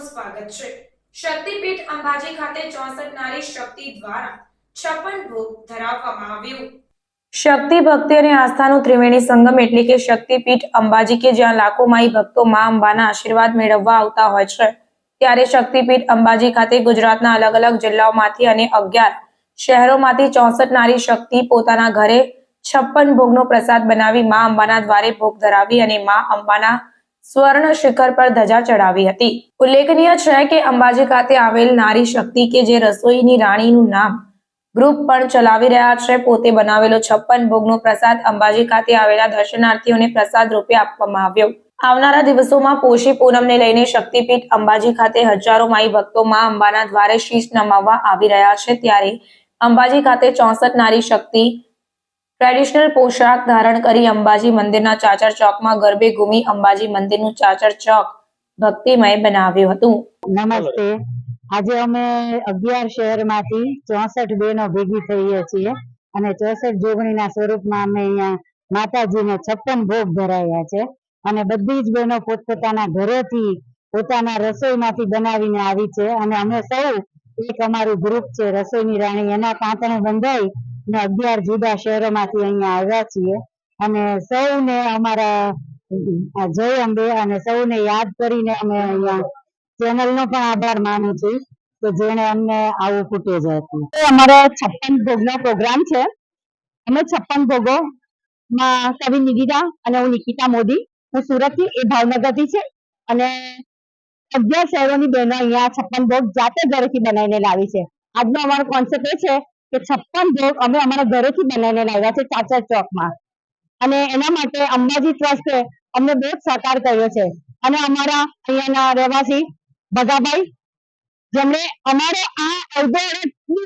સ્વાગત છે. શક્તિપીઠ અંબાજી ખાતે ચોસઠ નારી શક્તિ દ્વારા છપ્પન ભોગ ધરાવવામાં આવ્યું. શક્તિ ભક્તિ અને આસ્થાનું ત્રિવેણી સંગમ એટલે કે શક્તિપીઠ અંબાજી કે જ્યાં લાખો માઈ ભક્તો મા અંબાના આશીર્વાદ મેળવવા આવતા હોય છે. ત્યારે શક્તિપીઠ અંબાજી ખાતે ગુજરાતના અલગ અલગ જિલ્લાઓમાંથી અને અગિયાર શહેરોમાંથી ચોસઠ નારી શક્તિ પોતાના ઘરે છપ્પન ભોગનો પ્રસાદ બનાવી મા અંબાના દ્વારે ભોગ ધરાવી અને મા અંબાના સ્વર્ણ શિખર પર ધજા ચડાવી હતી. ઉલ્લેખનીય છે કે અંબાજી ખાતે આવેલ નારી શક્તિ કે જે રસોઈની રાણીનું નામ ગ્રુપ પણ ચલાવી રહ્યા છે, પોતે બનાવેલો છપ્પન ભોગનો પ્રસાદ અંબાજી ખાતે આવેલા દર્શનાર્થીઓને પ્રસાદ રૂપે આપવામાં આવ્યો. આવનારા દિવસોમાં પોષી પૂનમને લઈને શક્તિપીઠ અંબાજી ખાતે હજારો માઈ ભક્તો માં અંબાના દ્વારે શીશ નમાવવા આવી રહ્યા છે, ત્યારે અંબાજી ખાતે ચોસઠ નારી શક્તિ ટ્રેડિશનલ પોશાક ધારણ કરી અંબાજી મંદિરના ચાચર ચોકમાં ગરબે ઘૂમી અંબાજી મંદિરનું ચાચર ચોક ભક્તિમય બનાવ્યું હતું. નમસ્તે. આજે અમે અગિયાર શહેરમાંથી ચોસઠ બહેનો ભેગી થઈએ છીએ અને ચોસઠ જોગણીના સ્વરૂપમાં અમે અહીંયા માતાજીને છપ્પન ભોગ ધરાવ્યા છે અને બધી જ બહેનો પોતપોતાના ઘરેથી પોતાના રસોઈમાંથી બનાવીને આવી છે અને અમે સૌ એક અમારું ગ્રુપ છે, રસોઈની રાણી. એના પાંતણે બંધાઈ ને અગિયાર જુદા શહેરોમાંથી અહીંયા આવ્યા છીએ. અને સૌને અમારા જય અંબે અને સૌને યાદ કરીને અમે અહીંયા ચેનલ નો પણ આભાર માનું છું કે જેણે અમને આવું ફૂટેજ આપ્યું. અમારો છપ્પન ભોગ નો પ્રોગ્રામ છે. અમે છપ્પન ભોગો માં કવિ નિગીતા અને હું નિકિતા મોદી, હું સુરતથી એ ભાવનગરથી છે. અને અગિયાર શહેરોની બહેનો અહીંયા છપ્પન ભોગ જાતે ઘરેથી બનાવીને લાવી છે. આજનો અમારો કોન્સેપ્ટ એ છે કે છપ્પન ભોગ અમે અમારા ઘરેથી બનાવીને લાવ્યા છે ચાચર ચોકમાં. અને એના માટે અંબાજી ટ્રસ્ટે અમને બહુ સહકાર કર્યો છે. અને અમારા અહીંયાના રહેવાસી ભગાભાઈ, જેમણે અમારે આ અડધો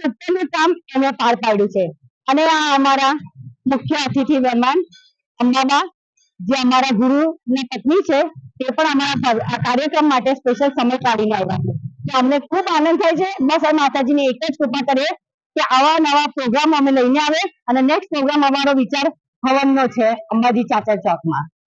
ઉપરનું કામ એમણે પાર પાડ્યું છે. અને આ અમારા મુખ્ય અતિથિ મહેમાન અંબાબા, જે અમારા ગુરુ ની પત્ની છે, તે પણ અમારા આ કાર્યક્રમ માટે સ્પેશિયલ સમય કાઢીને આવ્યા છે. અમને ખૂબ આનંદ થાય છે. બસ માતાજીની એક જ કૃપા કરીએ. કે આવા નવા પ્રોગ્રામ અમે લઈને આવે અને નેક્સ્ટ પ્રોગ્રામ અમારો વિચાર હવનનો છે અંબાજી ચાચર ચોકમાં.